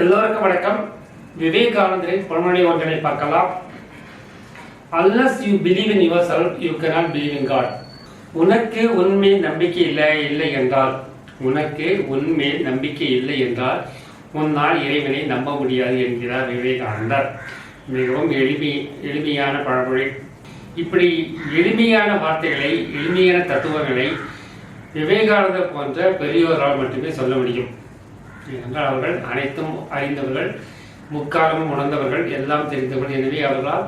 எல்லோருக்கும் வணக்கம். விவேகானந்தரின் பொன்மொழி ஒன்றனை பார்க்கலாம். Unless you believe in your yourself you cannot believe in God உனக்கு உண்மை நம்பிக்கை இல்லை இல்லை என்றால் உனக்கு உண்மை நம்பிக்கை இல்லை என்றால் உன்னால் இறைவனை நம்ப முடியாது என்கிறார் விவேகானந்தர். மிகவும் எளிமை எளிமையான பழமொழி. இப்படி எளிமையான வார்த்தைகளை எளிமையான தத்துவங்களை விவேகானந்தர் போன்ற பெரியோரால் மட்டுமே சொல்ல முடியும். என்றால் அவர்கள் அனைத்தும் அறிந்தவர்கள் முக்காலமும் உணர்ந்தவர்கள் எல்லாம் தெரிந்தவர்கள். எனவே அவர்களால்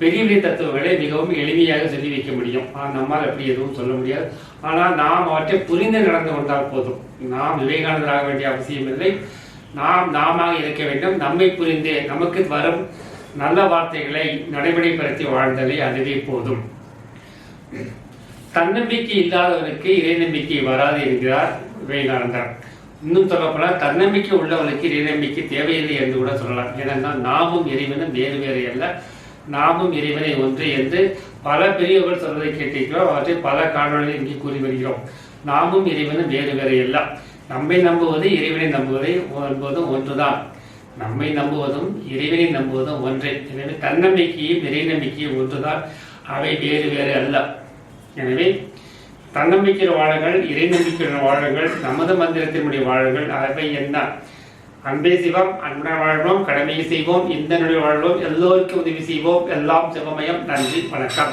பெரிய பெரிய தத்துவங்களை மிகவும் எளிமையாக சொல்லி வைக்க முடியும். ஆனால் நம்மால் அப்படி எதுவும் சொல்ல முடியாது. ஆனால் நாம் அவற்றை புரிந்து நடந்து கொண்டால் போதும். நாம் விவேகானந்தராக வேண்டிய அவசியம் இல்லை. நாம் நாம இருக்க வேண்டும். நம்மை புரிந்து நமக்கு வரும் நல்ல வார்த்தைகளை நடைமுறைப்படுத்தி வாழ்ந்தலே அதுவே போதும். தன்னம்பிக்கை இல்லாதவனுக்கு இறை நம்பிக்கை வராது என்கிறார் விவேகானந்தர். இன்னும் சொல்லப்போனால் தன்னம்பிக்கை உள்ளவர்களுக்கு இறை நம்பிக்கை தேவையில்லை என்று கூட சொல்லலாம். ஏனென்றால் நாமும் இறைவனும் வேறு வேறு அல்ல. நாமும் இறைவனை ஒன்று என்று பல பெரியவர்கள் சொல்வதை கேட்டிருக்கிறோம். அவற்றை பல காணொலிகள் இங்கே கூறி வருகிறோம். நாமும் இறைவனும் வேறு வேறு அல்ல. நம்மை நம்புவது இறைவனை நம்புவதை என்பதும் ஒன்றுதான். நம்மை நம்புவதும் இறைவனை நம்புவதும் ஒன்றே. எனவே தன்னம்பிக்கையும் இறை நம்பிக்கையும் ஒன்றுதான். அவை வேறு வேறு அல்ல. எனவே தன்னம்பிக்கையில் வாழுங்கள் இறை நம்பிக்கையுடன் வாழுங்கள் நமது மந்திரத்தினுடைய வாழுங்கள் அவை என்ன அன்பே சிவம் அன்புடன் வாழ்வோம் கடமையை செய்வோம் இந்த நொடி வாழ்வோம் எல்லோருக்கும் உதவி செய்வோம். எல்லாம் சிவமயம் நன்றி வணக்கம்.